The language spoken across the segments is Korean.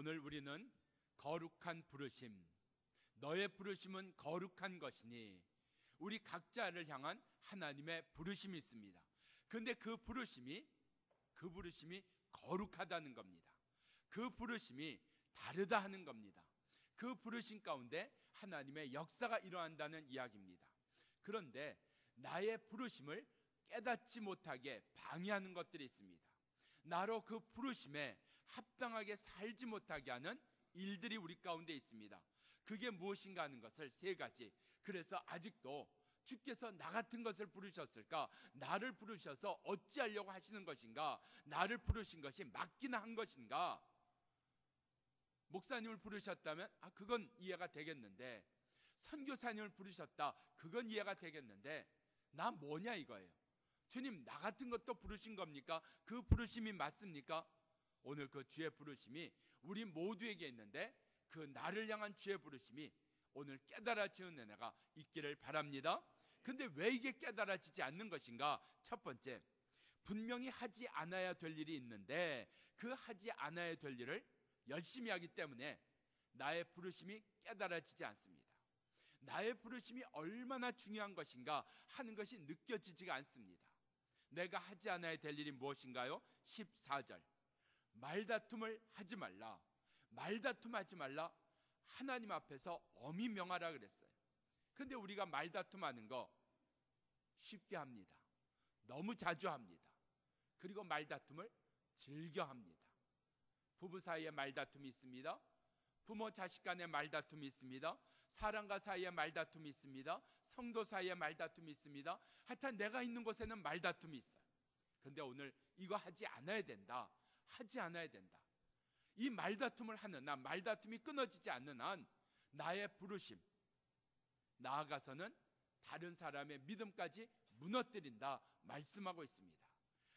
오늘 우리는 거룩한 부르심, 너의 부르심은 거룩한 것이니 우리 각자를 향한 하나님의 부르심이 있습니다. 근데 그 부르심이 그 부르심이 거룩하다는 겁니다. 그 부르심이 다르다 하는 겁니다. 그 부르심 가운데 하나님의 역사가 일어난다는 이야기입니다. 그런데 나의 부르심을 깨닫지 못하게 방해하는 것들이 있습니다. 나로 그 부르심에 합당하게 살지 못하게 하는 일들이 우리 가운데 있습니다. 그게 무엇인가 하는 것을 세 가지. 그래서 아직도 주께서 나 같은 것을 부르셨을까? 나를 부르셔서 어찌하려고 하시는 것인가? 나를 부르신 것이 맞기나 한 것인가? 목사님을 부르셨다면 아 그건 이해가 되겠는데 선교사님을 부르셨다. 그건 이해가 되겠는데 나 뭐냐 이거예요. 주님 나 같은 것도 부르신 겁니까? 그 부르심이 맞습니까? 오늘 그 주의 부르심이 우리 모두에게 있는데 그 나를 향한 주의 부르심이 오늘 깨달아지는 은혜가 있기를 바랍니다. 근데 왜 이게 깨달아지지 않는 것인가? 첫 번째, 분명히 하지 않아야 될 일이 있는데 그 하지 않아야 될 일을 열심히 하기 때문에 나의 부르심이 깨달아지지 않습니다. 나의 부르심이 얼마나 중요한 것인가 하는 것이 느껴지지가 않습니다. 내가 하지 않아야 될 일이 무엇인가요? 14절. 말다툼을 하지 말라. 말다툼 하지 말라. 하나님 앞에서 엄히 명하라 그랬어요. 근데 우리가 말다툼 하는 거 쉽게 합니다. 너무 자주 합니다. 그리고 말다툼을 즐겨 합니다. 부부 사이에 말다툼이 있습니다. 부모 자식 간의 말다툼이 있습니다. 사람과 사이에 말다툼이 있습니다. 성도 사이에 말다툼이 있습니다. 하여튼 내가 있는 곳에는 말다툼이 있어요. 근데 오늘 이거 하지 않아야 된다. 하지 않아야 된다. 이 말다툼을 하는 한, 말다툼이 끊어지지 않는 한 나의 부르심 나아가서는 다른 사람의 믿음까지 무너뜨린다 말씀하고 있습니다.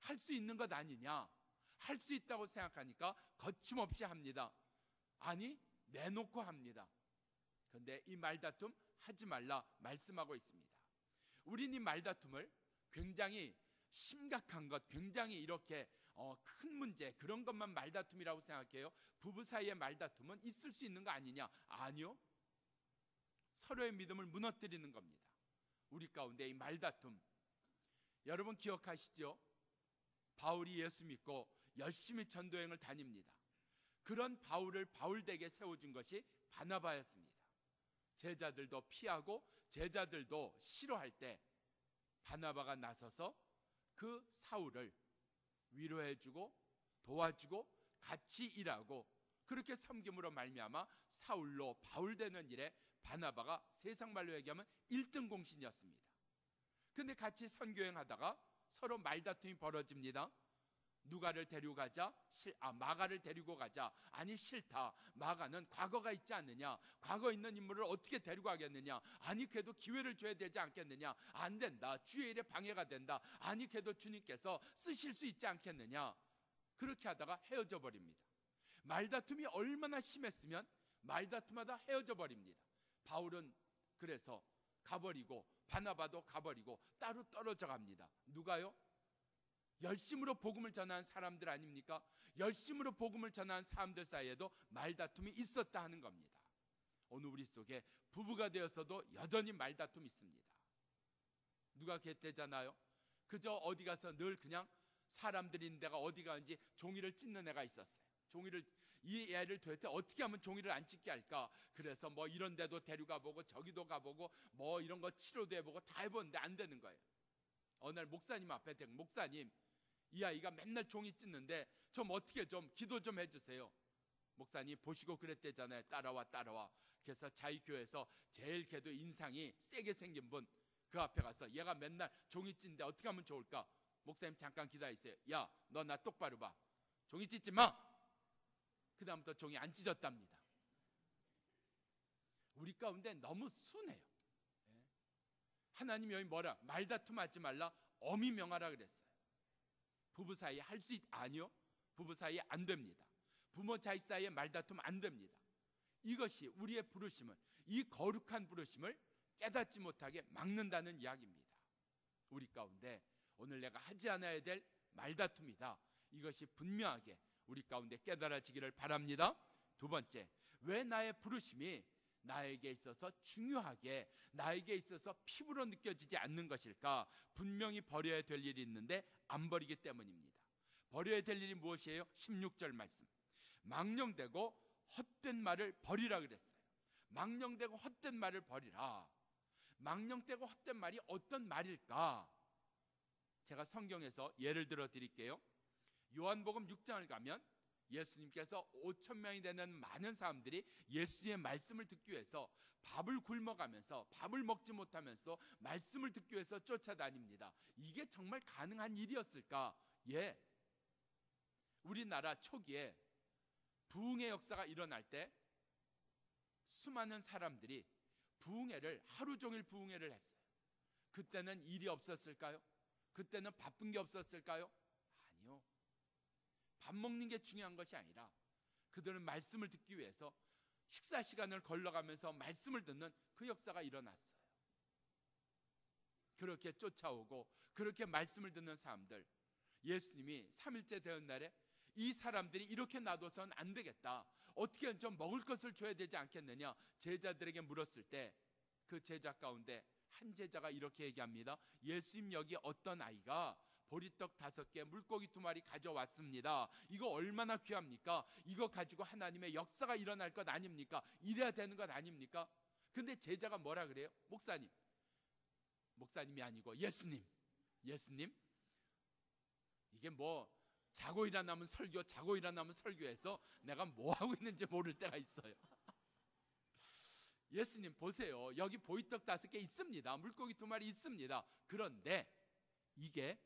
할 수 있는 것 아니냐? 할 수 있다고 생각하니까 거침없이 합니다. 아니, 내놓고 합니다. 그런데 이 말다툼 하지 말라 말씀하고 있습니다. 우린 이 말다툼을 굉장히 심각한 것, 굉장히 이렇게 어, 큰 문제 그런 것만 말다툼이라고 생각해요. 부부 사이의 말다툼은 있을 수 있는 거 아니냐? 아니요. 서로의 믿음을 무너뜨리는 겁니다. 우리 가운데 이 말다툼. 여러분 기억하시죠? 바울이 예수 믿고 열심히 전도행을 다닙니다. 그런 바울을 바울되게 세워준 것이 바나바였습니다. 제자들도 피하고 제자들도 싫어할 때 바나바가 나서서 그 사울을 위로해주고 도와주고 같이 일하고 그렇게 섬김으로 말미암아 사울로 바울 되는 일에 바나바가 세상 말로 얘기하면 1등 공신이었습니다. 근데 같이 선교행하다가 서로 말다툼이 벌어집니다. 누가를 데리고 가자? 아, 마가를 데리고 가자. 아니 싫다. 마가는 과거가 있지 않느냐? 과거 있는 인물을 어떻게 데리고 가겠느냐? 아니 그래도 기회를 줘야 되지 않겠느냐? 안 된다. 주의 일에 방해가 된다. 아니 그래도 주님께서 쓰실 수 있지 않겠느냐? 그렇게 하다가 헤어져 버립니다. 말다툼이 얼마나 심했으면 말다툼하다 헤어져 버립니다. 바울은 그래서 가버리고 바나바도 가버리고 따로 떨어져 갑니다. 누가요? 열심으로 복음을 전한 사람들 아닙니까? 열심으로 복음을 전한 사람들 사이에도 말다툼이 있었다 하는 겁니다. 오늘 우리 속에 부부가 되어서도 여전히 말다툼이 있습니다. 누가 개떼잖아요. 그저 어디 가서 늘 그냥 사람들인 데가 어디 가는지 종이를 찢는 애가 있었어요. 종이를 이 애를 도대체 어떻게 하면 종이를 안 찢게 할까? 그래서 뭐 이런 데도 데려가 보고 저기도 가보고 뭐 이런 거 치료도 해보고 다 해보는데 안 되는 거예요. 어느 날 목사님 앞에 대 목사님 이 아이가 맨날 종이 찢는데 좀 어떻게 좀 기도 좀 해주세요. 목사님 보시고 그랬대잖아요. 따라와 따라와. 그래서 자기 교회에서 제일 걔도 인상이 세게 생긴 분 그 앞에 가서 얘가 맨날 종이 찢는데 어떻게 하면 좋을까? 목사님 잠깐 기다리세요. 야, 너 나 똑바로 봐. 종이 찢지 마. 그 다음부터 종이 안 찢었답니다. 우리 가운데 너무 순해요. 예. 하나님 여기 뭐라 말다툼하지 말라 어미 명하라 그랬어요. 부부 사이에 할 수 있 아니요. 부부 사이에 안 됩니다. 부모 자식 사이에 말다툼 안 됩니다. 이것이 우리의 부르심을 이 거룩한 부르심을 깨닫지 못하게 막는다는 이야기입니다. 우리 가운데 오늘 내가 하지 않아야 될 말다툼이다. 이것이 분명하게 우리 가운데 깨달아지기를 바랍니다. 두 번째, 왜 나의 부르심이 나에게 있어서 중요하게 나에게 있어서 피부로 느껴지지 않는 것일까? 분명히 버려야 될 일이 있는데 안 버리기 때문입니다. 버려야 될 일이 무엇이에요? 16절 말씀. 망령되고 헛된 말을 버리라 그랬어요. 망령되고 헛된 말을 버리라. 망령되고 헛된 말이 어떤 말일까? 제가 성경에서 예를 들어 드릴게요. 요한복음 6장을 가면 예수님께서 5천 명이 되는 많은 사람들이 예수의 말씀을 듣기 위해서 밥을 굶어가면서 밥을 먹지 못하면서 말씀을 듣기 위해서 쫓아다닙니다. 이게 정말 가능한 일이었을까? 예. 우리나라 초기에 부흥의 역사가 일어날 때 수많은 사람들이 부흥회를 하루 종일 부흥회를 했어요. 그때는 일이 없었을까요? 그때는 바쁜 게 없었을까요? 아니요. 밥 먹는 게 중요한 것이 아니라 그들은 말씀을 듣기 위해서 식사 시간을 걸러가면서 말씀을 듣는 그 역사가 일어났어요. 그렇게 쫓아오고 그렇게 말씀을 듣는 사람들 예수님이 3일째 되는 날에 이 사람들이 이렇게 놔둬서는 안 되겠다. 어떻게 좀 먹을 것을 줘야 되지 않겠느냐? 제자들에게 물었을 때 그 제자 가운데 한 제자가 이렇게 얘기합니다. 예수님 여기 어떤 아이가 보리떡 다섯 개, 물고기 두 마리 가져왔습니다. 이거 얼마나 귀합니까? 이거 가지고 하나님의 역사가 일어날 것 아닙니까? 이래야 되는 것 아닙니까? 근데 제자가 뭐라 그래요? 목사님. 목사님이 아니고 예수님. 예수님. 이게 뭐 자고 일어나면 설교, 자고 일어나면 설교해서 내가 뭐 하고 있는지 모를 때가 있어요. 예수님 보세요. 여기 보이떡 다섯 개 있습니다. 물고기 두 마리 있습니다. 그런데 이게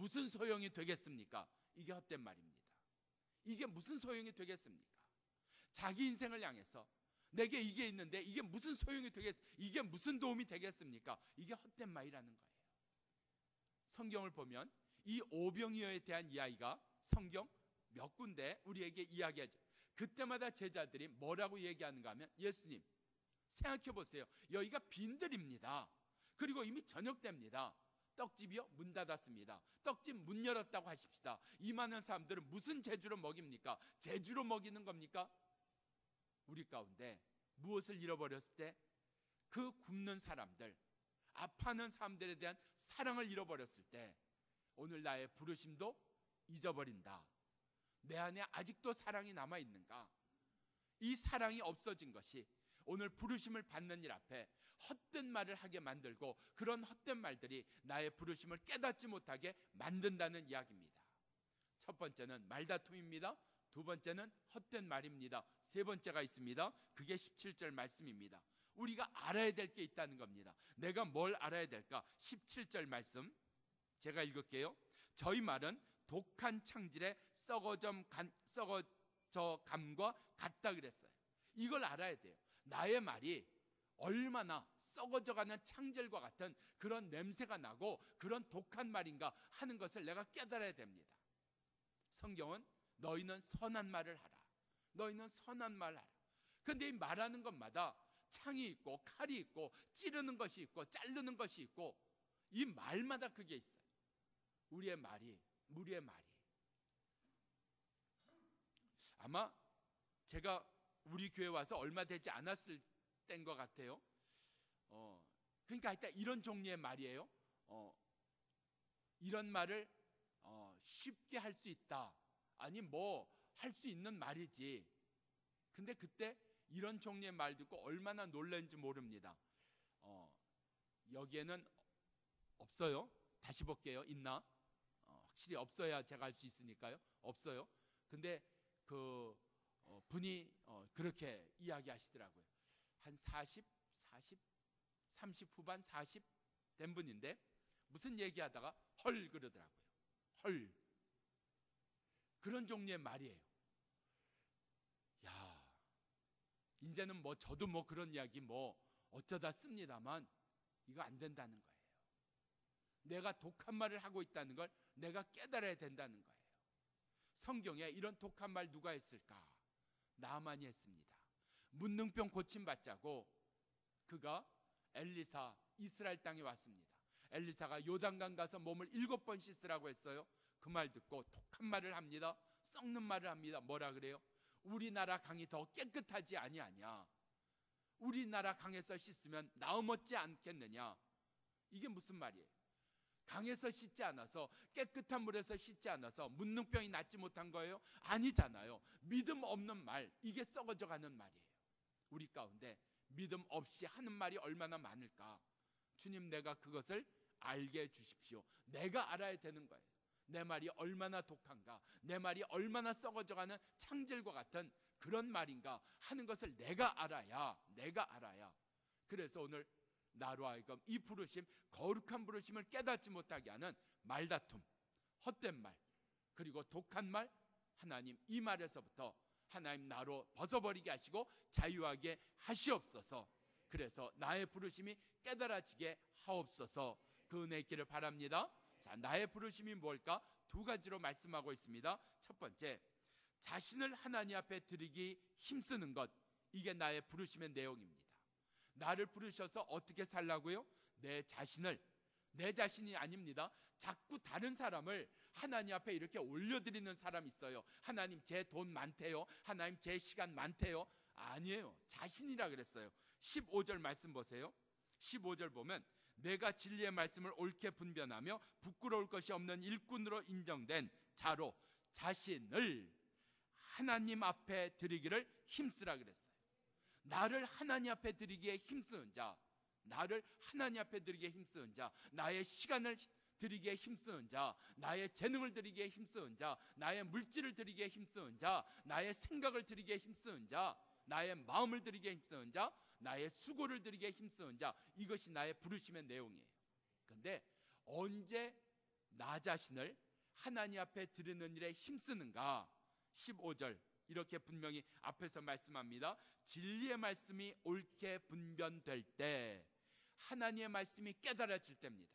무슨 소용이 되겠습니까? 이게 헛된 말입니다. 이게 무슨 소용이 되겠습니까? 자기 인생을 향해서 내게 이게 있는데 이게 무슨 소용이 되겠 이게 무슨 도움이 되겠습니까? 이게 헛된 말이라는 거예요. 성경을 보면 이 오병이어에 대한 이야기가 성경 몇 군데 우리에게 이야기하죠. 그때마다 제자들이 뭐라고 얘기하는가 하면 예수님 생각해 보세요. 여기가 빈들입니다. 그리고 이미 저녁 됩니다. 떡집이요 문 닫았습니다. 떡집 문 열었다고 하십시다. 이 많은 사람들은 무슨 재주로 먹입니까? 재주로 먹이는 겁니까? 우리 가운데 무엇을 잃어버렸을 때 그 굶는 사람들, 아파하는 사람들에 대한 사랑을 잃어버렸을 때 오늘 나의 부르심도 잊어버린다. 내 안에 아직도 사랑이 남아 있는가? 이 사랑이 없어진 것이 오늘 부르심을 받는 일 앞에 헛된 말을 하게 만들고 그런 헛된 말들이 나의 부르심을 깨닫지 못하게 만든다는 이야기입니다. 첫 번째는 말다툼입니다. 두 번째는 헛된 말입니다. 세 번째가 있습니다. 그게 17절 말씀입니다. 우리가 알아야 될 게 있다는 겁니다. 내가 뭘 알아야 될까? 17절 말씀 제가 읽을게요. 저희 말은 독한 창질에 썩어져 감과 같다 그랬어요. 이걸 알아야 돼요. 나의 말이 얼마나 썩어져가는 창젤과 같은 그런 냄새가 나고 그런 독한 말인가 하는 것을 내가 깨달아야 됩니다. 성경은 너희는 선한 말을 하라. 너희는 선한 말을 하라. 근데 이 말하는 것마다 창이 있고 칼이 있고 찌르는 것이 있고 자르는 것이 있고 이 말마다 그게 있어요. 우리의 말이, 우리의 말이. 아마 제가 우리 교회 와서 얼마 되지 않았을 때인 것 같아요. 어, 그러니까 일단 이런 종류의 말이에요. 어, 이런 말을 어, 쉽게 할 수 있다. 아니 뭐 할 수 있는 말이지. 근데 그때 이런 종류의 말 듣고 얼마나 놀랐는지 모릅니다. 어, 여기에는 없어요. 다시 볼게요. 있나? 어, 확실히 없어야 제가 할 수 있으니까요. 없어요. 근데 그 어, 분이 어, 그렇게 이야기하시더라고요. 한 40, 40, 30 후반 40 된 분인데 무슨 얘기하다가 헐 그러더라고요. 헐. 그런 종류의 말이에요. 야, 이제는 뭐 저도 뭐 그런 이야기 뭐 어쩌다 씁니다만 이거 안 된다는 거예요. 내가 독한 말을 하고 있다는 걸 내가 깨달아야 된다는 거예요. 성경에 이런 독한 말 누가 했을까? 나만이 했습니다. 문능병 고침 받자고 그가 엘리사 이스라엘 땅에 왔습니다. 엘리사가 요단강 가서 몸을 일곱 번 씻으라고 했어요. 그 말 듣고 독한 말을 합니다. 썩는 말을 합니다. 뭐라 그래요? 우리나라 강이 더 깨끗하지 아니하냐? 우리나라 강에서 씻으면 나음 얻지 않겠느냐? 이게 무슨 말이에요? 강에서 씻지 않아서 깨끗한 물에서 씻지 않아서 문능병이 낫지 못한 거예요? 아니잖아요. 믿음 없는 말 이게 썩어져 가는 말이에요. 우리 가운데 믿음 없이 하는 말이 얼마나 많을까? 주님 내가 그것을 알게 해 주십시오. 내가 알아야 되는 거예요. 내 말이 얼마나 독한가, 내 말이 얼마나 썩어져가는 창질과 같은 그런 말인가 하는 것을 내가 알아야, 내가 알아야. 그래서 오늘 나로 하여금 이 부르심, 거룩한 부르심을 깨닫지 못하게 하는 말다툼, 헛된 말, 그리고 독한 말, 하나님 이 말에서부터 하나님 나로 벗어버리게 하시고 자유하게 하시옵소서. 그래서 나의 부르심이 깨달아지게 하옵소서. 그 은혜 있기를 바랍니다. 자, 나의 부르심이 뭘까? 두 가지로 말씀하고 있습니다. 첫 번째, 자신을 하나님 앞에 드리기 힘쓰는 것. 이게 나의 부르심의 내용입니다. 나를 부르셔서 어떻게 살라고요? 내 자신을 내 자신이 아닙니다. 자꾸 다른 사람을 하나님 앞에 이렇게 올려드리는 사람 있어요. 하나님 제 돈 많대요. 하나님 제 시간 많대요. 아니에요. 자신이라 그랬어요. 15절 말씀 보세요. 15절 보면 내가 진리의 말씀을 옳게 분변하며 부끄러울 것이 없는 일꾼으로 인정된 자로 자신을 하나님 앞에 드리기를 힘쓰라 그랬어요. 나를 하나님 앞에 드리기에 힘쓰는 자, 나를 하나님 앞에 드리기에 힘쓰는 자, 나의 시간을 드리기에 힘쓰는 자, 나의 재능을 드리기에 힘쓰는 자, 나의 물질을 드리기에 힘쓰는 자, 나의 생각을 드리기에 힘쓰는 자, 나의 마음을 드리기에 힘쓰는 자, 나의 수고를 드리기에 힘쓰는 자, 이것이 나의 부르심의 내용이에요. 근데 언제 나 자신을 하나님 앞에 드리는 일에 힘쓰는가? 15절 이렇게 분명히 앞에서 말씀합니다. 진리의 말씀이 옳게 분변될 때 하나님의 말씀이 깨달아질 때입니다.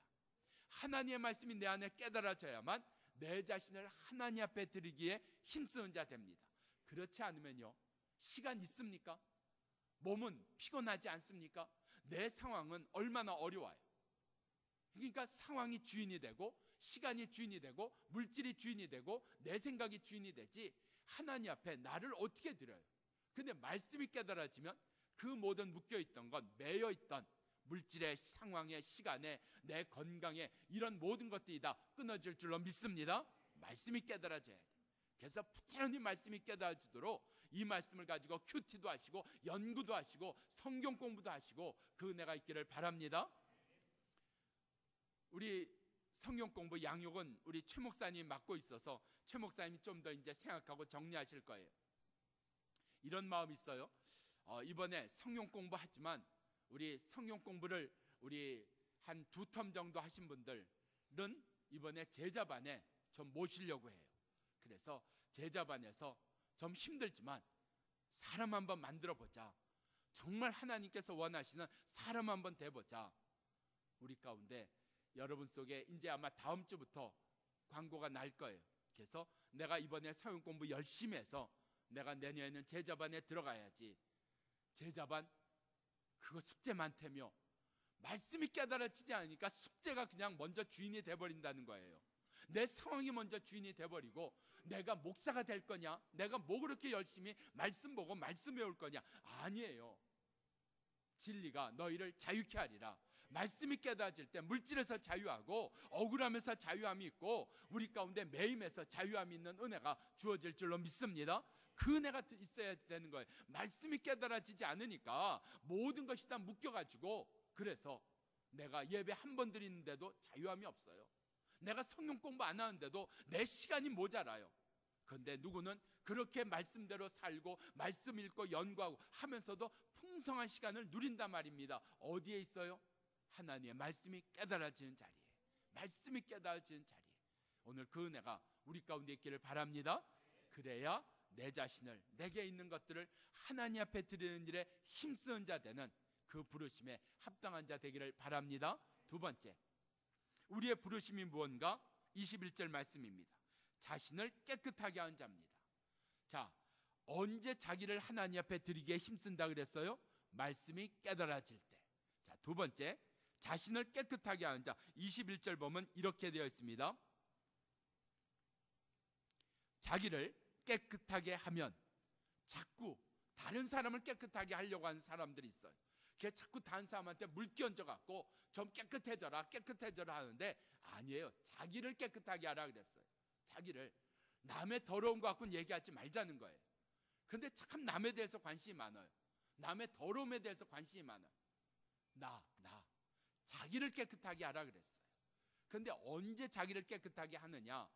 하나님의 말씀이 내 안에 깨달아져야만 내 자신을 하나님 앞에 드리기에 힘쓰는 자 됩니다. 그렇지 않으면요. 시간 있습니까? 몸은 피곤하지 않습니까? 내 상황은 얼마나 어려워요. 그러니까 상황이 주인이 되고 시간이 주인이 되고 물질이 주인이 되고 내 생각이 주인이 되지 하나님 앞에 나를 어떻게 드려요? 근데 말씀이 깨달아지면 그 모든 묶여 있던 것, 매여 있던 물질의 상황에 시간에 내 건강에 이런 모든 것들이 다 끊어질 줄로 믿습니다. 말씀이 깨달아져야 돼. 그래서 부지런히 말씀이 깨달아지도록 이 말씀을 가지고 큐티도 하시고 연구도 하시고 성경 공부도 하시고 그 은혜가 있기를 바랍니다. 우리 성경 공부 양육은 우리 최 목사님 맡고 있어서 최 목사님이 좀 더 이제 생각하고 정리하실 거예요. 이런 마음이 있어요. 어, 이번에 성경 공부하지만 우리 성경 공부를 우리 한 두 텀 정도 하신 분들은 이번에 제자반에 좀 모시려고 해요. 그래서 제자반에서 좀 힘들지만 사람 한번 만들어 보자. 정말 하나님께서 원하시는 사람 한번 돼 보자. 우리 가운데 여러분 속에 이제 아마 다음 주부터 광고가 날 거예요. 그래서 내가 이번에 성경 공부 열심히 해서 내가 내년에는 제자반에 들어가야지. 제자반 그거 숙제 많다며 말씀이 깨달아지지 않으니까 숙제가 그냥 먼저 주인이 돼 버린다는 거예요. 내 상황이 먼저 주인이 돼 버리고 내가 목사가 될 거냐? 내가 뭐 그렇게 열심히 말씀 보고 말씀 외울 거냐? 아니에요. 진리가 너희를 자유케 하리라. 말씀이 깨달아질 때 물질에서 자유하고 억울함에서 자유함이 있고 우리 가운데 매임에서 자유함이 있는 은혜가 주어질 줄로 믿습니다. 그 은혜가 있어야 되는 거예요. 말씀이 깨달아지지 않으니까 모든 것이 다 묶여가지고 그래서 내가 예배 한 번 드리는데도 자유함이 없어요. 내가 성경 공부 안 하는데도 내 시간이 모자라요. 그런데 누구는 그렇게 말씀대로 살고 말씀 읽고 연구하고 하면서도 풍성한 시간을 누린단 말입니다. 어디에 있어요? 하나님의 말씀이 깨달아지는 자리에. 말씀이 깨달아지는 자리에. 오늘 그 은혜가 우리 가운데 있기를 바랍니다. 그래야 내 자신을 내게 있는 것들을 하나님 앞에 드리는 일에 힘쓰는 자 되는 그 부르심에 합당한 자 되기를 바랍니다. 두 번째. 우리의 부르심이 무언가? 21절 말씀입니다. 자신을 깨끗하게 하는 자입니다. 자, 언제 자기를 하나님 앞에 드리기에 힘쓴다 그랬어요? 말씀이 깨달아질 때. 자, 두 번째. 자신을 깨끗하게 하는 자. 21절 보면 이렇게 되어 있습니다. 자기를 깨끗하게 하면 자꾸 다른 사람을 깨끗하게 하려고 하는 사람들이 있어요. 걔 자꾸 다른 사람한테 물 끼얹어 갖고 좀 깨끗해져라 깨끗해져라 하는데 아니에요. 자기를 깨끗하게 하라 그랬어요. 자기를 남의 더러운 거 갖고는 얘기하지 말자는 거예요. 근데 참 남에 대해서 관심이 많아요. 남의 더러움에 대해서 관심이 많아요. 나, 나. 자기를 깨끗하게 하라 그랬어요. 근데 언제 자기를 깨끗하게 하느냐?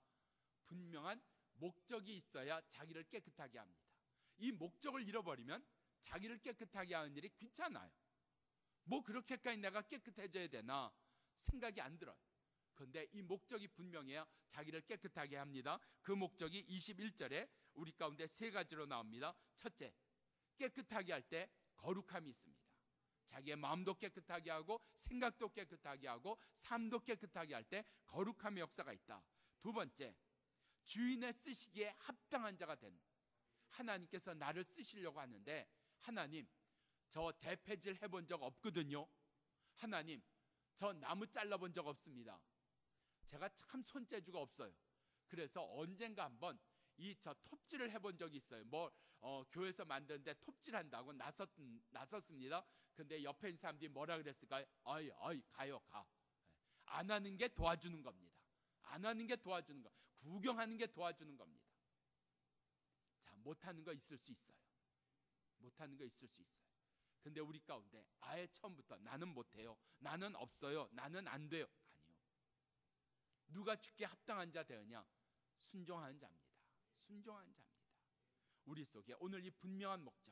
분명한 목적이 있어야 자기를 깨끗하게 합니다. 이 목적을 잃어버리면 자기를 깨끗하게 하는 일이 귀찮아요. 뭐 그렇게까지 내가 깨끗해져야 되나 생각이 안 들어요. 그런데 이 목적이 분명해야 자기를 깨끗하게 합니다. 그 목적이 21절에 우리 가운데 세 가지로 나옵니다. 첫째, 깨끗하게 할 때 거룩함이 있습니다. 자기의 마음도 깨끗하게 하고 생각도 깨끗하게 하고 삶도 깨끗하게 할 때 거룩함의 역사가 있다. 두 번째, 주인의 쓰시기에 합당한 자가 된 하나님께서 나를 쓰시려고 하는데 하나님 저 대패질 해본 적 없거든요. 하나님 저 나무 잘라본 적 없습니다. 제가 참 손재주가 없어요. 그래서 언젠가 한번 이 저 톱질을 해본 적이 있어요. 뭐 어, 교회에서 만드는데 톱질 한다고 나섰 나섰습니다. 근데 옆에 있는 사람들이 뭐라 그랬을까요? 어이 어이 가요 가. 안 하는 게 도와주는 겁니다. 안 하는 게 도와주는 거. 구경하는 게 도와주는 겁니다. 자, 못하는 거 있을 수 있어요. 못하는 거 있을 수 있어요. 근데 우리 가운데 아예 처음부터 나는 못해요. 나는 없어요. 나는 안 돼요. 아니요. 누가 죽게 합당한 자 되느냐? 순종하는 자입니다. 순종하는 자입니다. 우리 속에 오늘 이 분명한 목적,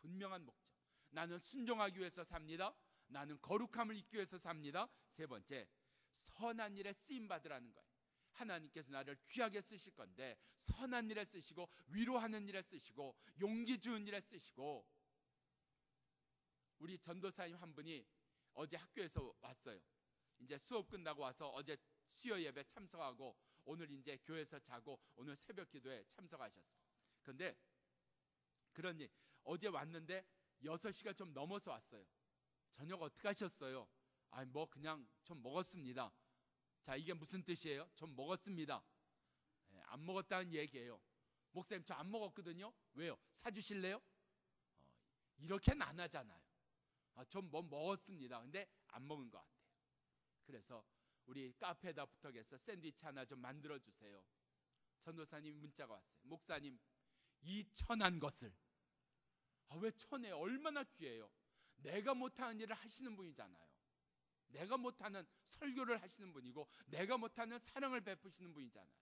분명한 목적. 나는 순종하기 위해서 삽니다. 나는 거룩함을 잊기 위해서 삽니다. 세 번째, 선한 일에 쓰임 받으라는 거예요. 하나님께서 나를 귀하게 쓰실 건데 선한 일에 쓰시고 위로하는 일에 쓰시고 용기 주는 일에 쓰시고 우리 전도사님 한 분이 어제 학교에서 왔어요. 이제 수업 끝나고 와서 어제 수요 예배 참석하고 오늘 이제 교회에서 자고 오늘 새벽 기도에 참석하셨어요. 근데 그런 일 어제 왔는데 6시가 좀 넘어서 왔어요. 저녁 어떻게 하셨어요? 아, 뭐 그냥 좀 먹었습니다. 자, 이게 무슨 뜻이에요? 좀 먹었습니다. 예, 안 먹었다는 얘기예요. 목사님 저 안 먹었거든요. 왜요? 사주실래요? 어, 이렇게는 안 하잖아요. 아, 좀뭐 먹었습니다. 근데 안 먹은 것 같아요. 그래서 우리 카페에다 부탁해서 샌드위치 하나 좀 만들어 주세요. 전도사님 문자가 왔어요. 목사님 이 천한 것을 아, 왜 천해? 얼마나 귀해요. 내가 못하는 일을 하시는 분이잖아요. 내가 못하는 설교를 하시는 분이고 내가 못하는 사랑을 베푸시는 분이잖아요.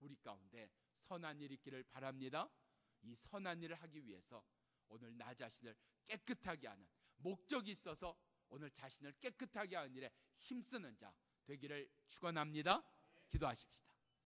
우리 가운데 선한 일 있기를 바랍니다. 이 선한 일을 하기 위해서 오늘 나 자신을 깨끗하게 하는 목적이 있어서 오늘 자신을 깨끗하게 하는 일에 힘쓰는 자 되기를 축원합니다. 기도하십시다.